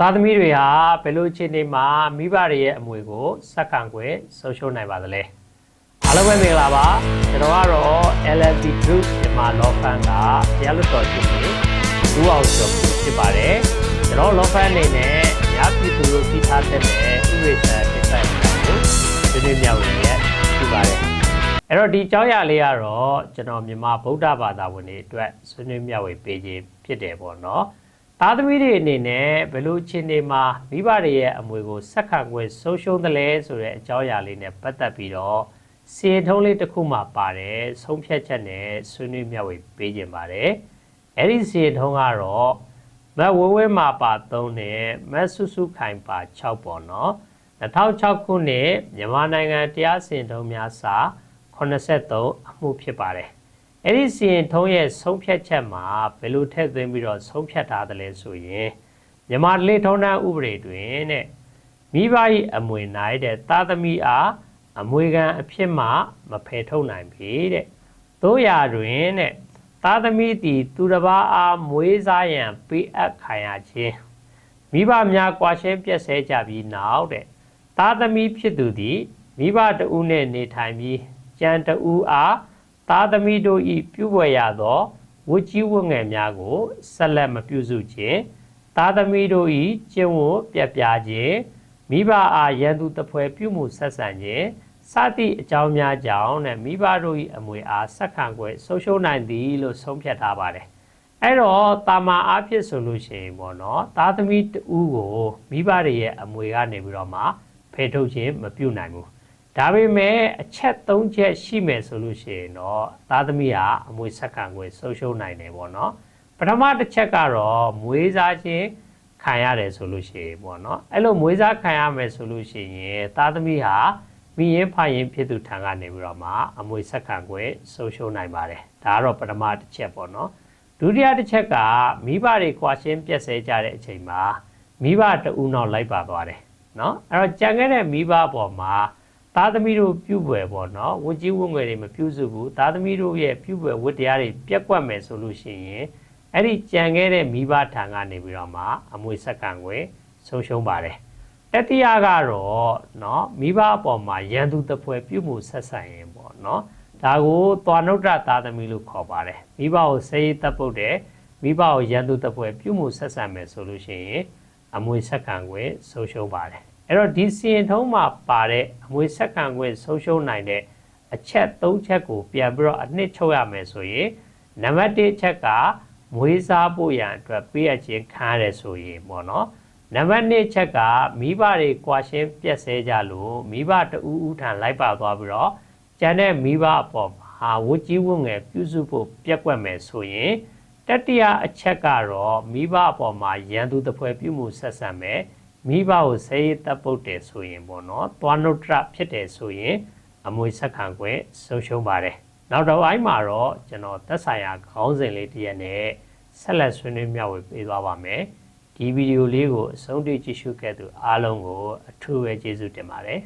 သားသမီးတွေဟာဘယ်လိုအခြေအနေမှာမိဘတွေရဲ့အမွေကိုစက္ကန့်ခွဲဆုံးရှုံးနိုင်ပါသလဲအားလုံးပဲမင်္ဂလာပါကျွန်တော်ကတော့ LLB Group မြန်မာ Law Firm ကတရားလွတ်တော်ရှင်တွေလူအောင်ကျော်ဖြစ်ပါတယ်ကျွန်တော် Law Firm အနေနဲ့အများပြည်သူတို့သိထားတဲ့ဥပဒေစာကိစ္စတွေကိုဒီနေ့မြောက်ရရဲ့ဖြစ်ပါတယ်အဲ့တော့ဒီအကြောင်းအရာလေးကတော့ကျွန်တော်မြန်မာဗုဒ္ဓဘာသာဝင်တွေအတွက်ဆွေးနွေးမျှဝေပေးခြင်းဖြစ်တယ်ပေါ့နော် သားသမီးတွေအနေနဲ့ဘယ်လိုအခြေအနေမှာမိဘတွေရဲ့အမွေကိုစက္ကန့်ခွဲဆုံးရှုံးသလဲဆိုတဲ့အကြောင်းအရာလေးနဲ့ပတ်သက်ပြီးတော့စီရင်ထုံးလေးတစ်ခုမှပါတယ်ဆုံးဖြတ်ချက်နဲ့ဆွေးနွေးမျှဝေပေးခြင်းပါတယ်အဲ့ဒီစီရင်ထုံးကတော့မဝဲဝဲမှာပါ3နဲ့မဆုစုခိုင်ပါ6ပေါ့နော်2006ခုနှစ်မြန်မာနိုင်ငံတရားစီရင်ထုံးများစာ83အမှုဖြစ်ပါတယ် အဲ့ဒီစီရင်ထုံးရဲ့ဆုံးဖြတ်ချက်မှာဘယ်လိုထည့်သွင်းပြီးတော့ဆုံးဖြတ်ထားသလဲဆိုရင်မြန်မာလေထုံးတန်းဥပဒေတွင်တဲ့မိဘ၏အမွေနိုင်တဲ့သားသမီးအားအမွေခံအဖြစ်မှမဖယ်ထုတ်နိုင်ပြီတဲ့တို့ရာတွင်တဲ့သားသမီးသည်သူတစ်ပါးအားမွေးစားရန်ပေးအပ်ခံရခြင်းမိဘများကွာရှင်းပြည့်စဲကြပြီးနောက်တဲ့သားသမီးဖြစ်သူသည်မိဘတဦးနှင့်နေထိုင်ပြီးကြံတဦးအား သားသမီးတို့၏ပြုဝယ်ရသောဝတ်ကြီးဝတ်ငယ်များကိုဆက်လက်မပြုစုခြင်းသားသမီးတို့၏ကျင့်ဝတ်ပြပြခြင်းမိဘအားရန်သူတပွဲပြုမှုဆက်ဆံခြင်းစသည့်အကြောင်းများကြောင့်နဲ့မိဘတို့၏အမွေအားဆက်ခံွယ်ဆုံးရှုံးနိုင်သည်လို့ဆုံးဖြတ်ထားပါတယ်အဲ့တော့တာမာအားဖြင့်ဆိုလို့ရှိရင်ပေါ့နော်သားသမီးတူကိုမိဘတွေရဲ့အမွေကနေပြီးတော့မှဖယ်ထုတ်ခြင်းမပြုနိုင်ဘူး ဒါပေမဲ့အချက်၃ချက်ရှိမယ်ဆိုလို့ရှိရင်တော့သားသမီးဟာအမွေဆက်ခံွယ်ဆုံးရှုံးနိုင်တယ်ပေါ့နော်ပထမတစ်ချက်ကတော့မွေးစားခြင်းခံရတယ်ဆိုလို့ရှိရင်ပေါ့နော်အဲ့လိုမွေးစားခံရမယ်ဆိုလို့ရှိရင်သားသမီးဟာမိရင်ဖရင်ဖြစ်သူထံကနေပြီးတော့မှအမွေဆက်ခံွယ်ဆုံးရှုံးနိုင်ပါတယ်ဒါကတော့ပထမတစ်ချက်ပေါ့နော်ဒုတိယတစ်ချက်ကမိဘတွေကွာရှင်းပြက်ဆဲကြတဲ့အချိန်မှာမိဘတဦးနောက်လိုက်ပါသွားတယ်နော်အဲ့တော့ကြံခဲ့တဲ့မိဘပေါ်မှာ သားသမီးတို့ပြုပွဲပေါ့နော်ဝတ်ကြီးဝတ်ငွေတွေမပြုစုဘူးသားသမီးတို့ရဲ့ပြုပွဲဝတ်တရားတွေပြက်ကွက်မယ်ဆိုလို့ရှိရင်အဲ့ဒီကြံခဲ့တဲ့မိဘထံကနေပြီးတော့မှအမွေဆက်ခံွယ်ဆုံးရှုံးပါတယ်တတိယကတော့เนาะမိဘအပေါ်မှာရန်သူတပွဲပြုမှုဆက်ဆံရင်ပေါ့เนาะဒါကိုသွားနုဒ္ဒသာသမီလို့ခေါ်ပါတယ်မိဘကိုစေးတပ်ပုတ်တယ်မိဘကိုရန်သူတပွဲပြုမှုဆက်ဆံမယ်ဆိုလို့ရှိရင်အမွေဆက်ခံွယ်ဆုံးရှုံးပါတယ် အဲ့တော့ဒီစီရင်ထုံးမှာပါတဲ့အမွေဆက်ခံွယ်ဆုံးရှုံးနိုင်တဲ့အချက်၃ချက်ကိုပြန်ပြီးတော့အနှစ်ချုပ်ရမယ်ဆိုရင်နံပါတ်၁ချက်ကမွေးစားဖို့ရန်အတွက်ပေးအပ်ခြင်းခံရတယ်ဆိုရင်ပေါ့နော်နံပါတ်2ချက်ကမိဘတွေကွာရှင်းပြက်ဆဲကြလို့မိဘတူဦးထံလိုက်ပါသွားပြီးတော့ကျန်တဲ့မိဘအပေါ်ဟာဝတ်ကြီးဝတ်ငယ်ပြုစုဖို့ပြက်ကွက်မယ်ဆိုရင်တတိယအချက်ကတော့မိဘအပေါ်မှာရန်သူတပွဲပြုမှုဆက်ဆံမယ် မိဘကိုဆေးတပ်ပုတ်တယ်ဆိုရင်ပေါ့နော်သွားနုတ္တဖြစ်တယ်ဆိုရင် အမွေဆက်ခံခွင့်ဆုံးရှုံးပါတယ်နောက်တော့အိုင်းမှာတော့ကျွန်တော်သက်ဆိုင်ရာခေါင်းစဉ်လေးတစ်ရက်နဲ့ဆက်လက်ဆွေးနွေးမျှဝေပေးသွားပါမယ်ဒီဗီဒီယိုလေးကိုအဆုံးထိကြည့်ရှုခဲ့သူအားလုံးကိုအထူးပဲကျေးဇူးတင်ပါတယ်